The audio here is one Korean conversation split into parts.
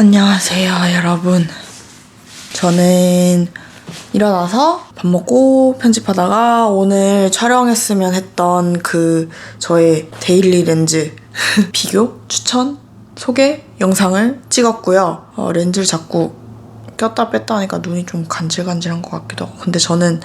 안녕하세요, 여러분. 저는 일어나서 밥 먹고 편집하다가 오늘 촬영했으면 했던 그 저의 데일리 렌즈 비교, 추천, 소개 영상을 찍었고요. 어, 렌즈를 자꾸 꼈다 뺐다 하니까 눈이 좀 간질간질한 것 같기도 하고. 근데 저는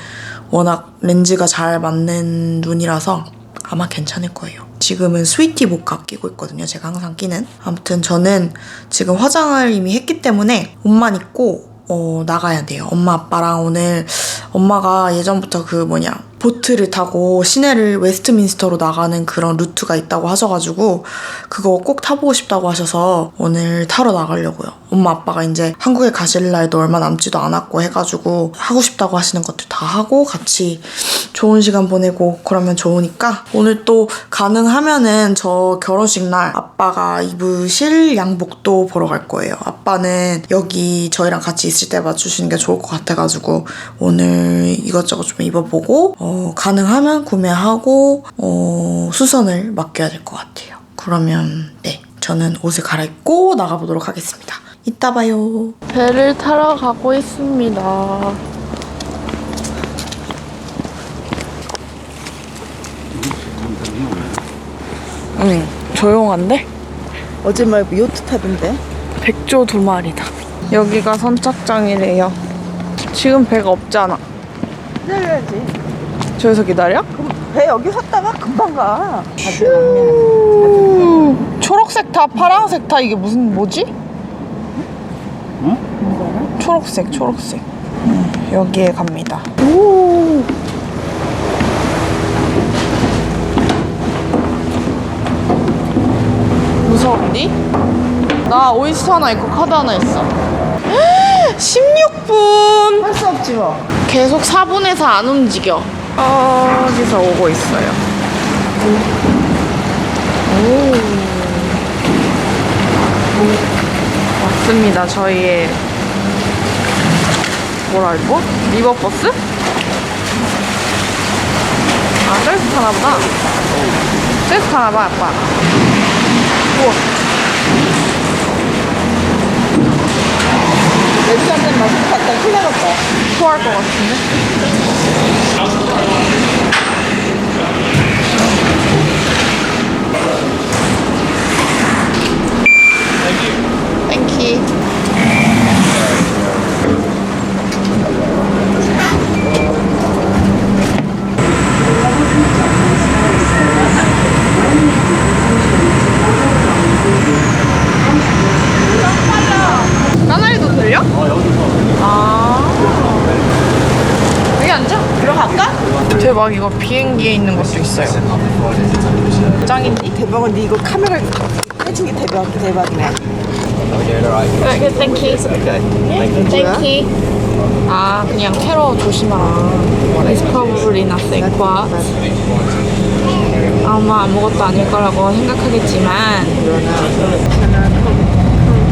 워낙 렌즈가 잘 맞는 눈이라서 아마 괜찮을 거예요. 지금은 스위티 모카 끼고 있거든요. 제가 항상 끼는. 아무튼 저는 지금 화장을 이미 했기 때문에 옷만 입고 어, 나가야 돼요. 엄마 아빠랑 오늘 엄마가 예전부터 그 뭐냐 보트를 타고 시내를 웨스트민스터로 나가는 그런 루트가 있다고 하셔가지고 그거 꼭 타보고 싶다고 하셔서 오늘 타러 나가려고요. 엄마 아빠가 이제 한국에 가실 날도 얼마 남지도 않았고 해가지고 하고 싶다고 하시는 것들 다 하고 같이 좋은 시간 보내고 그러면 좋으니까 오늘 또 가능하면은 저 결혼식 날 아빠가 입으실 양복도 보러 갈 거예요. 아빠는 여기 저희랑 같이 있을 때 맞추시는 게 좋을 것 같아가지고 오늘 이것저것 좀 입어보고 어, 가능하면 구매하고 어, 수선을 맡겨야 될 것 같아요. 그러면 네 저는 옷을 갈아입고 나가보도록 하겠습니다. 이따 봐요. 배를 타러 가고 있습니다. 응, 조용한데? 어제 말고 요트 타던데? 백조 두 마리다. 여기가 선착장이래요. 지금 배가 없잖아. 기다려야지. 저기서 기다려? 그럼 배 여기 섰다가 금방 가. 우, 초록색 타, 파랑색 타 이게 무슨 뭐지? 초록색, 초록색. 음, 여기에 갑니다. 오. 무서운디? 나 오이스터 하나 있고 카드 하나 있어. 16분! 할 수 없지 뭐. 계속 4분에서 안 움직여. 어디서 오고 있어요. 오. 왔습니다. 저희의 뭐랄까? 리버버스? 아, 저기서 타나보다. 저기서 타나봐, 아빠. 우와. 맥주 한잔 마시고 갔다 큰일 나겠다. 토할 것 같은데? 땡큐. 까나리도 들려? 아. 여기 앉아. 들어갈까? 대박 이거 비행기에 있는 것도 있어요. 네 이거 카메라 해준 게 대박, 대박이네. Okay, thank you. Thank you. 아 그냥 테러 조심하라. It's probably nothing, but 아마 아무것도 아닐 거라고 생각하겠지만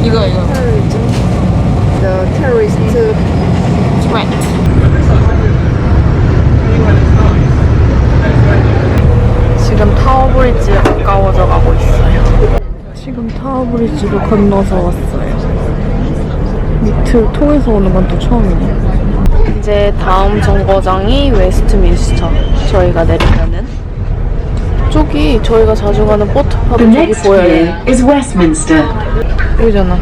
이거 이거 The terrorist threat. 지금 타워브리지에 가까워져 가고 있어요. 지금 타워브리지를 건너서 왔어요. 밑을 통해서 오는 건 또 처음이네. 이제 다음 정거장이 웨스트민스터. 저희가 내리면은 저기 저희가 자주 가는 포트팝 저기 보여요. is Westminster. 보이잖아.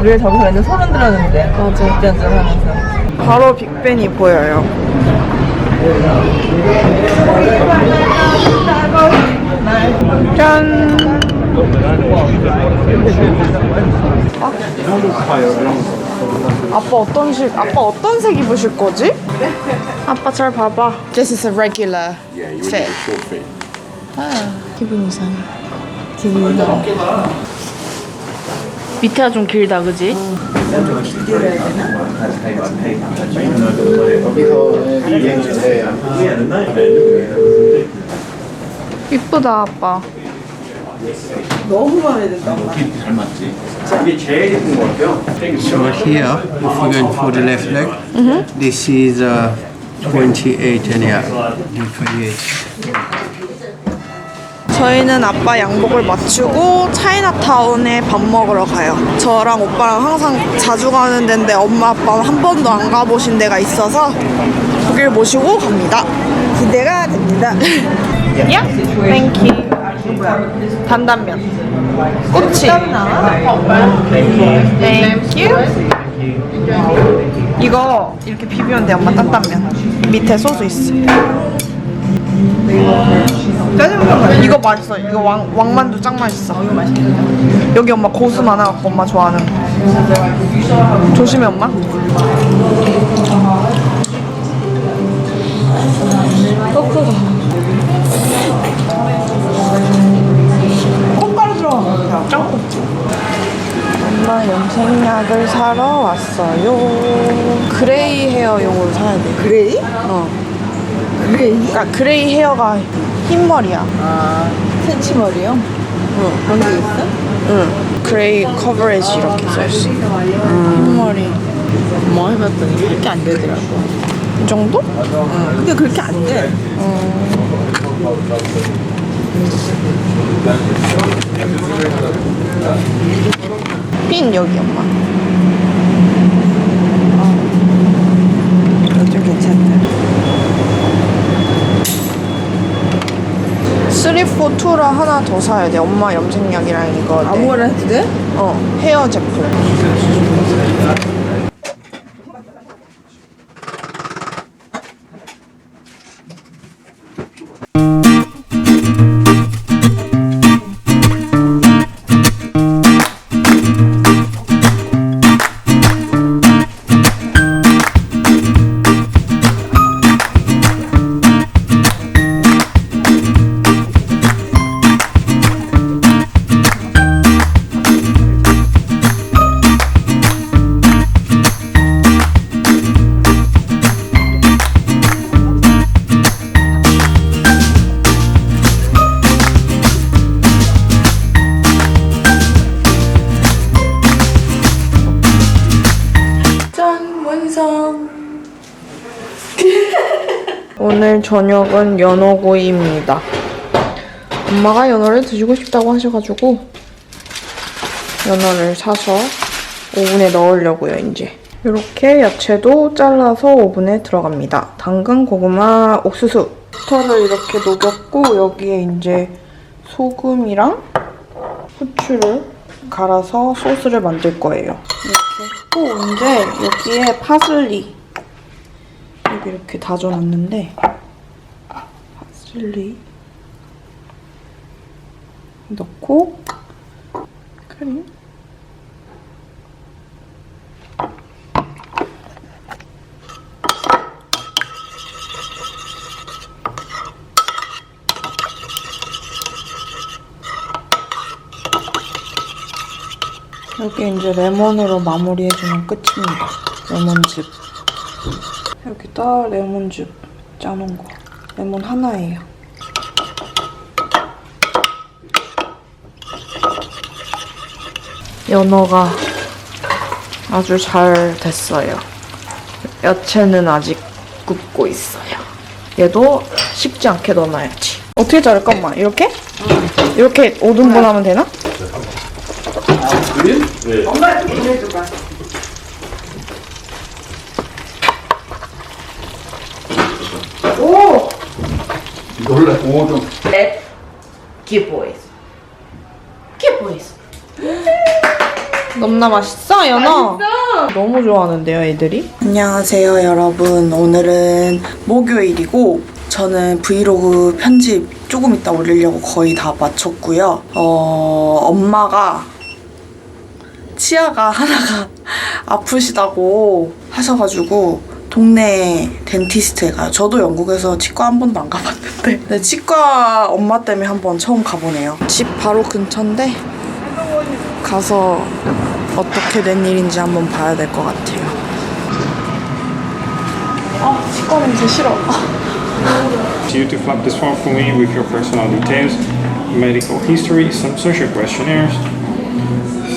우리가 저기서 완전 소름 들었는데. 맞아. 하면서. 바로 빅벤이 보여요. 짠. 아빠 어떤 색 아빠 어떤 색 입으실 거지? 아빠 잘 봐봐. This is a regular fit. 아, 기분 이상해. 기분 이상해. 밑에가 좀 길다, 그지? 이쁘다 아빠. 너무 마음에 든다, 엄마. So here, if we're going for the left leg, this is uh, 28 and yeah, 28. 저희는 아빠 양복을 맞추고 차이나타운에 밥 먹으러 가요. 저랑 오빠랑 항상 자주 가는 데인데 엄마 아빠는 한 번도 안 가보신 데가 있어서 거길 모시고 갑니다. 기대가 됩니다. 야? 땡키. 단단면. 꼬치. 땡큐. 이거 이렇게 비비면 돼 엄마担担면. 밑에 소스 있어. 이거 맛있어. 이거 왕, 왕만두 짱 맛있어. 여기 엄마 고수 많아갖고 엄마 좋아하는. 조심해 엄마. 들어간 같아요. 짱꼬치. 엄마 염색약을 사러 왔어요. 그레이 헤어용으로 사야 돼. 그레이? 어. 그레이? 그러니까 그레이 헤어가 흰 머리야. 아, 센치머리요? 응. 그런 게 있어? 응. 그레이 커버리지 이렇게 써있어. 흰 머리. 뭐 해봤더니 그렇게 안 되더라고. 이 정도? 응. 근데 그렇게 안 돼. 핀 여기 엄마. 이거 좀 괜찮다. 3, 4, 2라 하나 더 사야 돼. 엄마 염색약이랑 이거. 네. 아무거나 해도 돼? 어, 헤어 제품. 저녁은 연어구이입니다. 엄마가 연어를 드시고 싶다고 하셔가지고 연어를 사서 오븐에 넣으려고요, 이제. 이렇게 야채도 잘라서 오븐에 들어갑니다. 당근, 고구마, 옥수수. 버터를 이렇게 녹였고 여기에 이제 소금이랑 후추를 갈아서 소스를 만들 거예요. 이렇게 했고 이제 여기에 파슬리 이렇게 다져놨는데 파슬리 넣고 크림 여기 이제 레몬으로 마무리해주면 끝입니다. 레몬즙. 여기다 레몬즙 짜놓은 거. 레몬 하나예요. 연어가 아주 잘 됐어요. 야채는 아직 굽고 있어요. 얘도 식지 않게 넣어놔야지. 어떻게 자를까, 엄마? 이렇게? 이렇게 5등분 하면 되나? 넘나 맛있어, 연어? 너무 좋아하는데요, 애들이? 안녕하세요, 여러분. 오늘은 목요일이고, 저는 브이로그 편집 조금 이따 올리려고 거의 다 마쳤고요. 어, 엄마가 치아가 하나가 아프시다고 하셔가지고 동네 덴티스트에 가요. 저도 영국에서 치과 한 번도 안 가봤는데 치과 엄마 때문에 한 번 처음 가보네요. 집 바로 근처인데 가서 어떻게 된 일인지 한번 봐야 될 것 같아요. 아 치과 냄새 싫어. you to fill up this form for me with your personal details, medical history, some social questionnaires.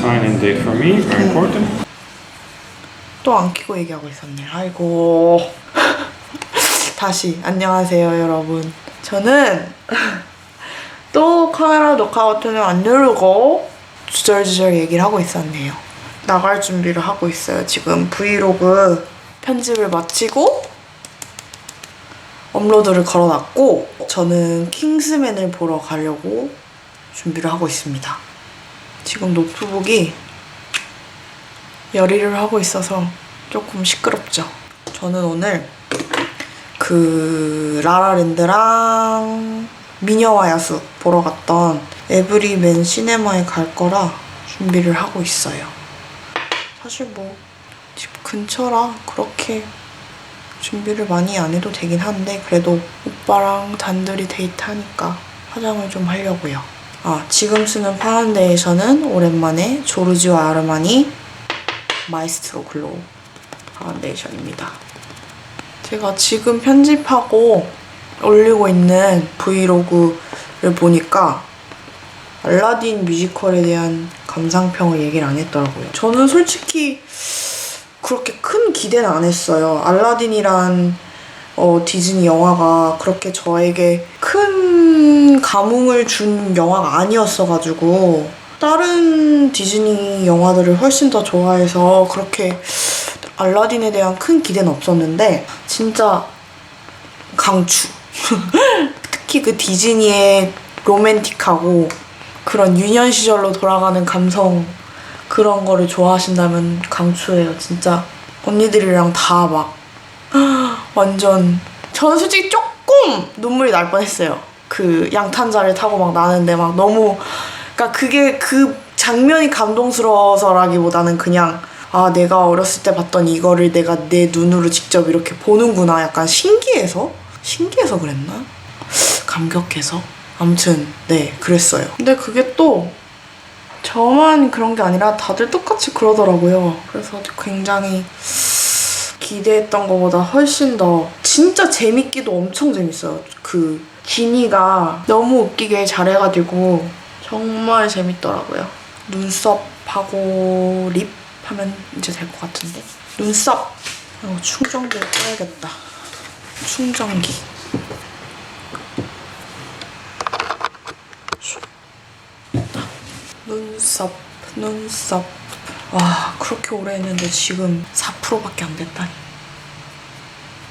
Sign and date for me, very important. 또 안 키고 얘기하고 있었네. 아이고. 다시 안녕하세요, 여러분. 저는 또 카메라 녹화 버튼을 안 누르고 주절주절 얘기를 하고 있었네요. 나갈 준비를 하고 있어요. 지금 브이로그 편집을 마치고 업로드를 걸어놨고 저는 킹스맨을 보러 가려고 준비를 하고 있습니다. 지금 노트북이 열일을 하고 있어서 조금 시끄럽죠. 저는 오늘 그 라라랜드랑 미녀와 야수 보러 갔던 에브리맨 시네마에 갈 거라 준비를 하고 있어요. 사실 뭐 집 근처라 그렇게 준비를 많이 안 해도 되긴 한데 그래도 오빠랑 단둘이 데이트하니까 화장을 좀 하려고요. 아 지금 쓰는 파운데이션은 오랜만에 조르지오 아르마니 마이스트로 글로우 파운데이션입니다. 제가 지금 편집하고 올리고 있는 브이로그를 보니까 알라딘 뮤지컬에 대한 감상평을 얘기를 안 했더라고요. 저는 솔직히 그렇게 큰 기대는 안 했어요. 알라딘이란 어, 디즈니 영화가 그렇게 저에게 큰 감흥을 준 영화가 아니었어가지고 다른 디즈니 영화들을 훨씬 더 좋아해서 그렇게 알라딘에 대한 큰 기대는 없었는데 진짜 강추. 특히 그 디즈니의 로맨틱하고 그런 유년 시절로 돌아가는 감성 그런 거를 좋아하신다면 강추해요. 진짜 언니들이랑 다 막 완전 저는 솔직히 조금 눈물이 날 뻔했어요. 그 양탄자를 타고 막 나는데 막 너무 그러니까 그게 그 장면이 감동스러워서라기보다는 그냥 아 내가 어렸을 때 봤던 이거를 내가 내 눈으로 직접 이렇게 보는구나 약간 신기해서 신기해서 그랬나 감격해서 아무튼 네 그랬어요. 근데 그게 또 저만 그런 게 아니라 다들 똑같이 그러더라고요. 그래서 굉장히 기대했던 것보다 훨씬 더 진짜 재밌기도 엄청 재밌어요. 그 지니가 너무 웃기게 잘해가지고 정말 재밌더라고요. 눈썹하고 립 하면 이제 될 것 같은데 눈썹 어, 충전기 꺼야겠다. 충전기. 눈썹, 눈썹. 와, 그렇게 오래 했는데 지금 4%밖에 안 됐다니.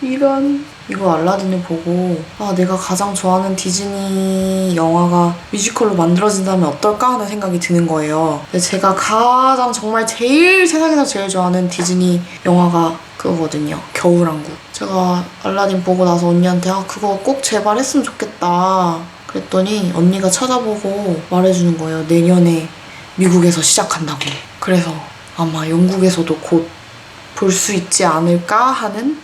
이런. 이거 알라딘을 보고, 아, 내가 가장 좋아하는 디즈니 영화가 뮤지컬로 만들어진다면 어떨까 하는 생각이 드는 거예요. 제가 가장 정말 제일 세상에서 제일 좋아하는 디즈니 영화가 그거거든요. 겨울왕국. 제가 알라딘 보고 나서 언니한테, 아, 그거 꼭 제발 했으면 좋겠다. 그랬더니 언니가 찾아보고 말해주는 거예요. 내년에 미국에서 시작한다고. 그래서 아마 영국에서도 곧 볼 수 있지 않을까 하는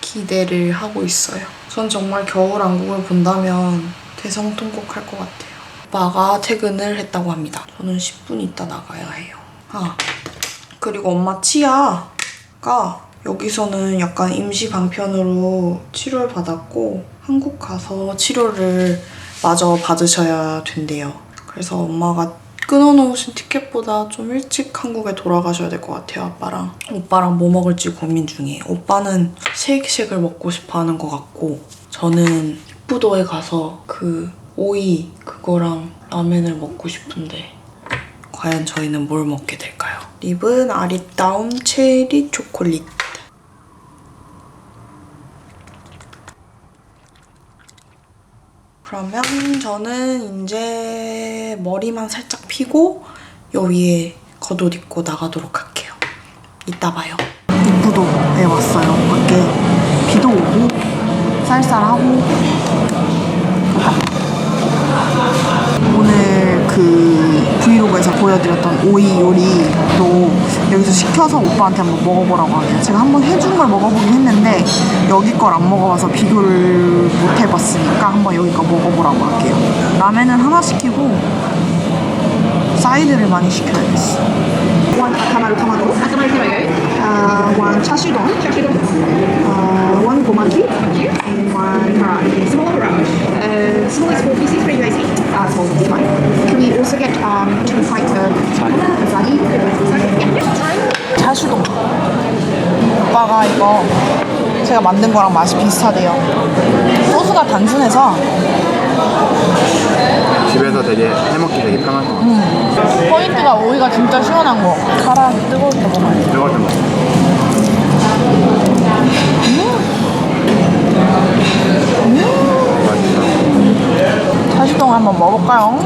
기대를 하고 있어요. 전 정말 겨울왕국을 본다면 대성통곡 할 것 같아요. 오빠가 퇴근을 했다고 합니다. 저는 10분 있다 나가야 해요. 아, 그리고 엄마 치아가 여기서는 약간 임시 방편으로 치료를 받았고 한국 가서 치료를 마저 받으셔야 된대요. 그래서 엄마가 끊어놓으신 티켓보다 좀 일찍 한국에 돌아가셔야 될 것 같아요, 아빠랑. 오빠랑 뭐 먹을지 고민 중이에요. 오빠는 쉐이크쉑을 먹고 싶어 하는 것 같고, 저는 부도에 가서 그 오이 그거랑 라멘을 먹고 싶은데, 과연 저희는 뭘 먹게 될까요? 립은 아리따움 체리 초콜릿. 그러면 저는 이제 머리만 살짝 피고 요 위에 겉옷 입고 나가도록 할게요. 이따 봐요. 이쁘도에 왔어요. 밖에 비도 오고 쌀쌀하고 오늘 그 브이로그에서 보여드렸던 오이 요리도 여기서 시켜서 오빠한테 한번 먹어보라고 하네요. 제가 한번 해준 걸 먹어보긴 했는데 여기 걸 안 먹어봐서 비교를 못 해봤으니까 한번 여기 거 먹어보라고 할게요. 라면은 하나 시키고 사이드를 많이 시켜야겠어. 원 아카마루 타마고 아카마루 타마고 아, 원 차슈동. 차슈동. 아, 원 고마키. 원 karage small garage uh, four pieces for you guys eat uh, small is fine can we also get um, two pints of sari 차슈동. 오빠가 이거 제가 만든 거랑 맛이 비슷하대요. 소스가 단순해서 집에서 되게 해먹기 되게 편할 것 같아. 포인트가 오이가 진짜 시원한 거. 가라 뜨거울 때 먹어야 돼. 뜨거울 때 먹어. 맛있어. 다시동 한번 먹어볼까요?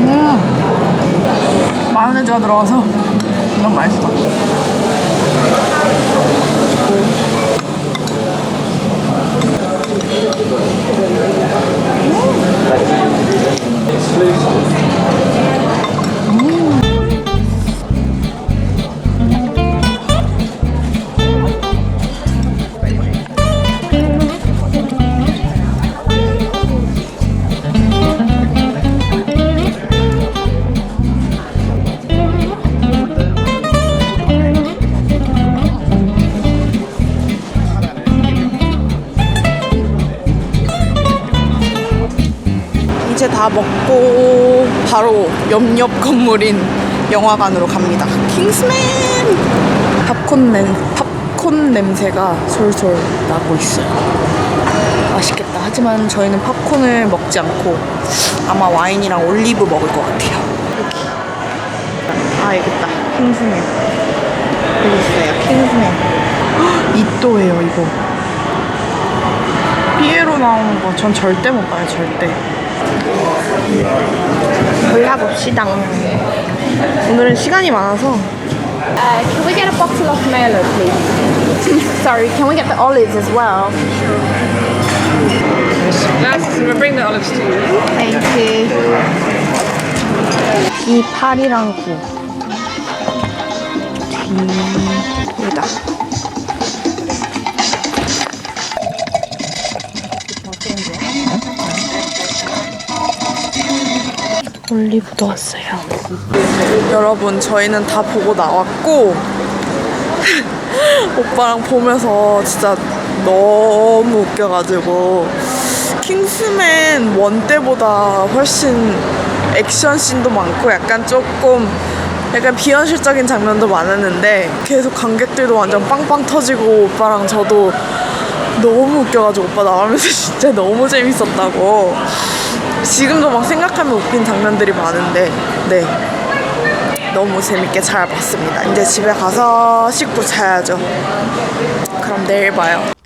음, 마요네즈가 들어가서 너무 맛있어. 이 다 먹고 바로 옆옆 건물인 영화관으로 갑니다. 킹스맨! 팝콘 냄 팝콘 냄새가 솔솔 나고 있어요. 맛있겠다. 하지만 저희는 팝콘을 먹지 않고 아마 와인이랑 올리브 먹을 것 같아요. 여기. 아, 여기 있다. 킹스맨. 여기 있어요. 킹스맨. 헉, 이또예요, 이거. 피에로 나오는 거 전 절대 못 봐요, 절대. 골라봅시다. 오늘은 시간이 많아서 Uh, can we get a bottle of Merlot, please? Sorry, can we get the olives as well? That's, we'll bring the olives to you. Thank you. 이 8이랑 9. 뒤에다. 올리브도 왔어요. 여러분, 저희는 다 보고 나왔고, 오빠랑 보면서 진짜 너무 웃겨가지고, 킹스맨 원 때보다 훨씬 액션 씬도 많고 약간 조금 약간 비현실적인 장면도 많았는데 계속 관객들도 완전 빵빵 터지고 오빠랑 저도 너무 웃겨가지고 오빠 나오면서 진짜 너무 재밌었다고 지금도 막 생각하면 웃긴 장면들이 많은데 네. 너무 재밌게 잘 봤습니다. 이제 집에 가서 씻고 자야죠. 그럼 내일 봐요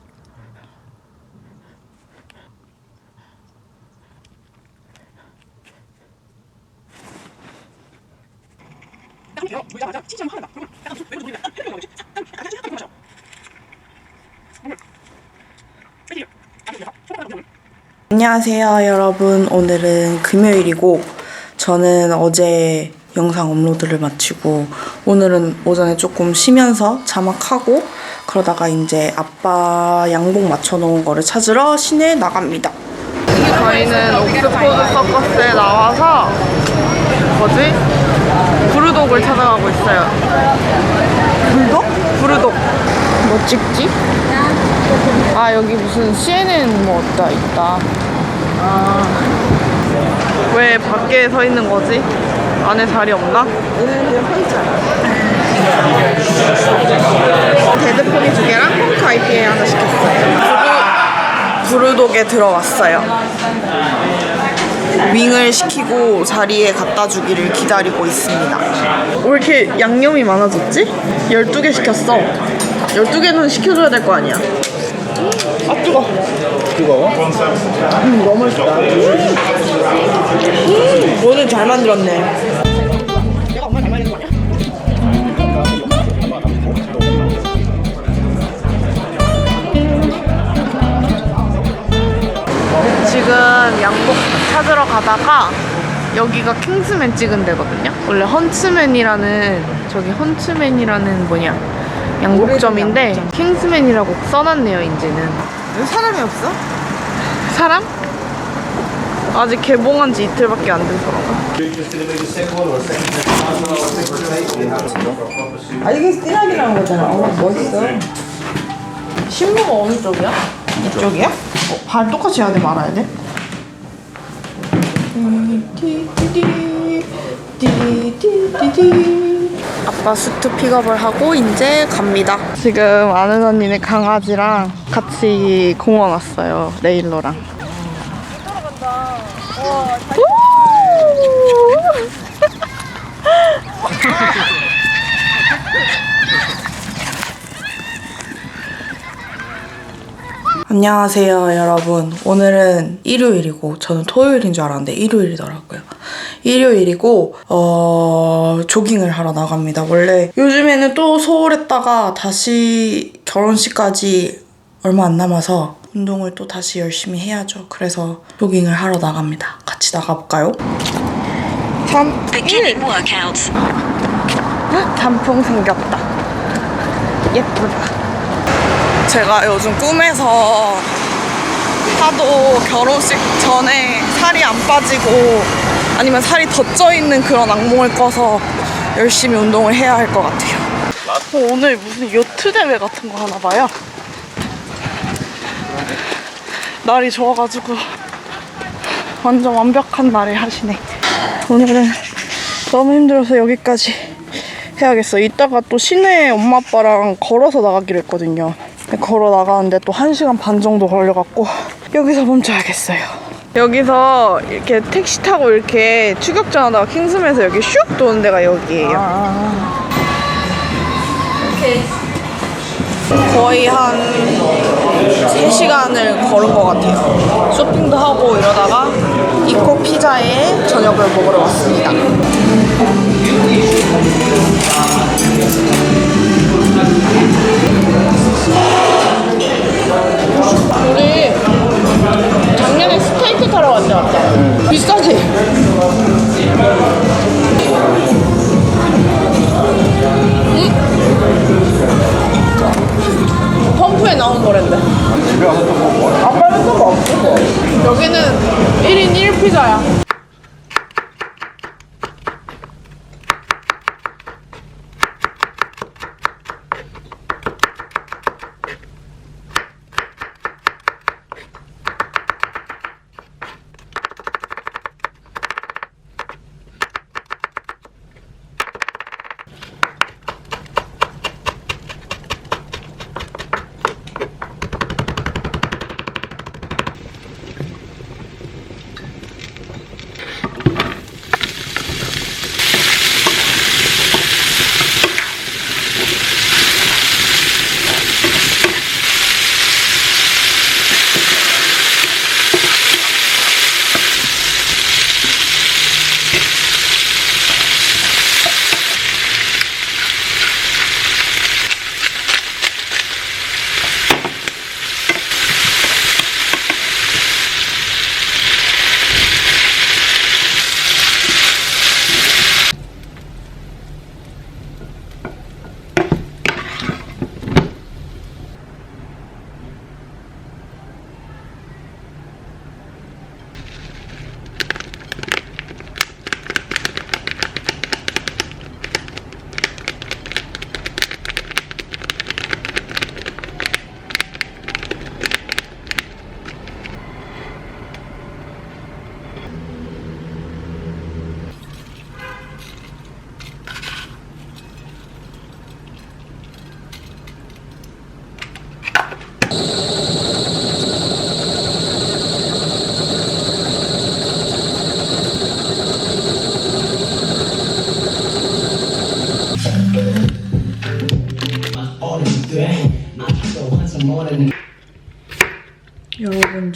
안녕하세요 여러분 오늘은 금요일이고 저는 어제 영상 업로드를 마치고 오늘은 오전에 조금 쉬면서 자막하고 그러다가 이제 아빠 양복 맞춰놓은 거를 찾으러 시내에 나갑니다 저희는 옥스포드 서커스에 나와서 뭐지? 부르독을 찾아가고 있어요 불독? 부르독 뭐 찍지? 아 여기 무슨 CNN 뭐 있다. 아. 왜 밖에 서 있는 거지? 안에 자리 없나? 얘는 그냥 서 있잖아. 데드폰이 두 개랑 펑크 IPA 하나 시켰어요. 부르, 부르독에 들어왔어요. 윙을 시키고 자리에 갖다 주기를 기다리고 있습니다. 왜 이렇게 양념이 많아졌지? 12개 시켰어. 12개는 시켜줘야 될 거 아니야. 아 뜨거. 뜨거워? 음, 너무 맛있다. 음, 오늘 잘 만들었네. 내가 엄마 잘 만든 거 아니야? 지금 양복 찾으러 가다가 여기가 킹스맨 찍은 데거든요. 원래 헌츠맨이라는 저기 헌츠맨이라는 뭐냐 양복점인데 킹스맨이라고 써놨네요. 이제는 왜 사람이 없어? 사람? 아직 개봉한 지 이틀밖에 안 돼서 아 이게 스티락이라는 거잖아 어 멋있어 신부가 어느 쪽이야? 이쪽이야? 어, 발 똑같이 해야 돼 말아야 돼? 띠띠띠띠 띠띠띠띠 아빠 수트 픽업을 하고 이제 갑니다. 지금 아는 언니네 강아지랑 같이 공원 왔어요. 레일러랑. 안녕하세요, 여러분. 오늘은 일요일이고, 저는 토요일인 줄 알았는데 일요일이더라고요. 일요일이고, 어, 조깅을 하러 나갑니다. 원래 요즘에는 또 서울했다가 다시 결혼식까지 얼마 안 남아서 운동을 또 다시 열심히 해야죠. 그래서 조깅을 하러 나갑니다. 같이 나가볼까요? 3, Beginning workout. 단풍 생겼다. 예쁘다. 제가 요즘 꿈에서 하도 결혼식 전에 살이 안 빠지고 아니면 살이 더쪄 있는 그런 악몽을 꿔서 열심히 운동을 해야 할 것 같아요. 어, 오늘 무슨 요트 대회 같은 거 하나 봐요. 날이 좋아가지고 완전 완벽한 날을 하시네. 오늘은 너무 힘들어서 여기까지 해야겠어. 이따가 또 시내에 엄마 아빠랑 걸어서 나가기로 했거든요. 걸어 나가는데 또 1시간 반 정도 걸려갖고 여기서 멈춰야겠어요. 여기서 이렇게 택시 타고 이렇게 추격전 하다가 킹스맨에서 여기 슉 도는 데가 여기예요. 거의 한 3시간을 걸은 것 같아요. 쇼핑도 하고 이러다가 이코 피자에 저녁을 먹으러 왔습니다. 비싸지? 응? 펌프에 나온 거랜데. 집에 와서 또 먹어? 아빠는 또 먹고. 여기는 1인 1피자야.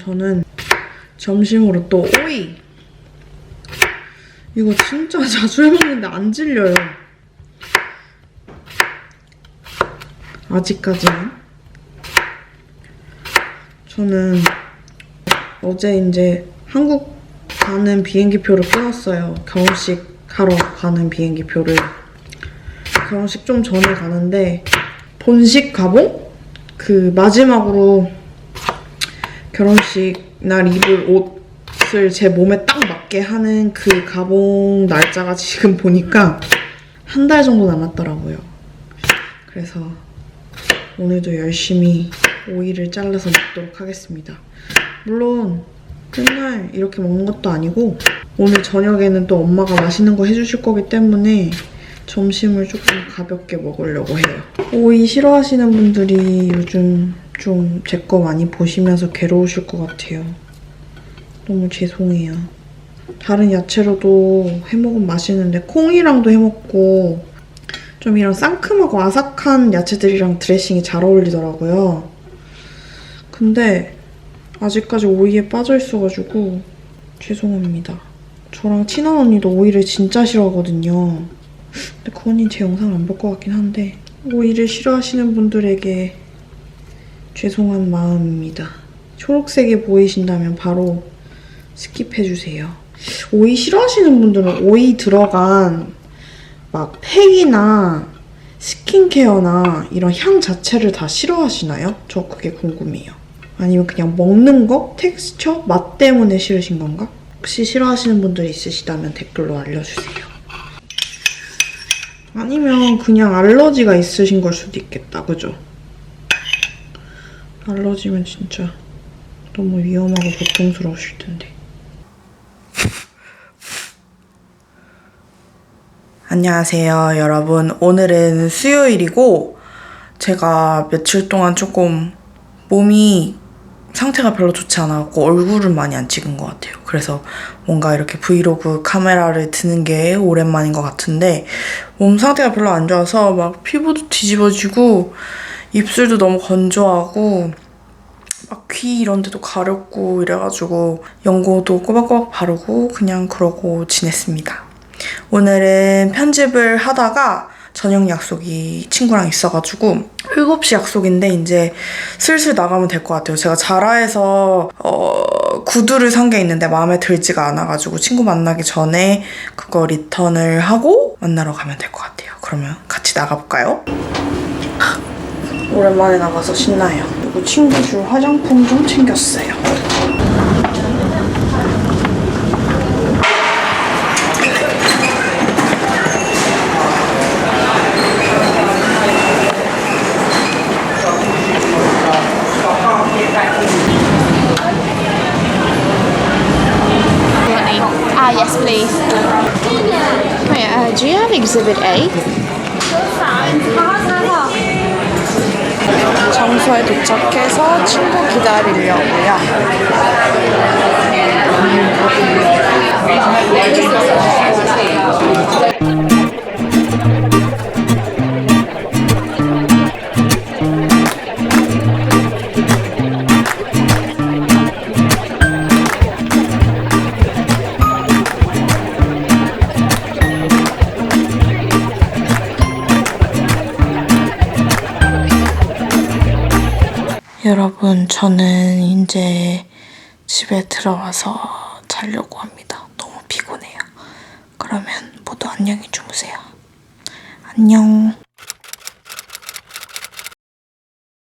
저는 점심으로 또 오이. 이거 진짜 자주 해먹는데 안 질려요. 아직까지는. 저는 어제 이제 한국 가는 비행기표를 끊었어요. 결혼식 하러 가는 비행기표를. 결혼식 좀 전에 가는데 본식 가봉? 그 마지막으로 결혼식 날 입을 옷을 제 몸에 딱 맞게 하는 그 가봉 날짜가 지금 보니까 한 달 정도 남았더라고요. 그래서 오늘도 열심히 오이를 잘라서 먹도록 하겠습니다. 물론 맨날 이렇게 먹는 것도 아니고 오늘 저녁에는 또 엄마가 맛있는 거 해주실 거기 때문에 점심을 조금 가볍게 먹으려고 해요. 오이 싫어하시는 분들이 요즘 좀 제 거 많이 보시면서 괴로우실 것 같아요. 너무 죄송해요. 다른 야채로도 해먹으면 맛있는데 콩이랑도 해먹고 좀 이런 상큼하고 아삭한 야채들이랑 드레싱이 잘 어울리더라고요. 근데 아직까지 오이에 빠져 있어가지고 죄송합니다. 저랑 친한 언니도 오이를 진짜 싫어하거든요. 근데 그 언니는 제 영상을 안 볼 것 같긴 한데 오이를 싫어하시는 분들에게 죄송한 마음입니다. 초록색이 보이신다면 바로 스킵해주세요. 오이 싫어하시는 분들은 오이 들어간 막 팩이나 스킨케어나 이런 향 자체를 다 싫어하시나요? 저 그게 궁금해요. 아니면 그냥 먹는 거? 텍스처? 맛 때문에 싫으신 건가? 혹시 싫어하시는 분들 있으시다면 댓글로 알려주세요. 아니면 그냥 알러지가 있으신 걸 수도 있겠다. 그죠? 알러지면 진짜 너무 위험하고 고통스러우실 텐데. 안녕하세요, 여러분. 오늘은 수요일이고, 제가 며칠 동안 조금 몸이 상태가 별로 좋지 않았고, 얼굴은 많이 안 찍은 것 같아요. 그래서 뭔가 이렇게 브이로그 카메라를 드는 게 오랜만인 것 같은데, 몸 상태가 별로 안 좋아서 막 피부도 뒤집어지고, 입술도 너무 건조하고, 막 귀 이런 데도 가렵고 이래가지고 연고도 꼬박꼬박 바르고 그냥 그러고 지냈습니다. 오늘은 편집을 하다가 저녁 약속이 친구랑 있어가지고 7시 약속인데 이제 슬슬 나가면 될 것 같아요. 제가 자라에서 어, 구두를 산 게 있는데 마음에 들지가 않아가지고 친구 만나기 전에 그거 리턴을 하고 만나러 가면 될 것 같아요. 그러면 같이 나가볼까요? 오랜만에 나가서 신나요. 그리고 친구 줄 화장품 좀 챙겼어요. Ah, yes, please. Wait, uh, do you have Exhibit A? 장소에 도착해서 친구 기다리려고요. 여 저는 이제 집에 들어와서 자려고 합니다. 너무 피곤해요. 그러면 모두 안녕히 주무세요. 안녕.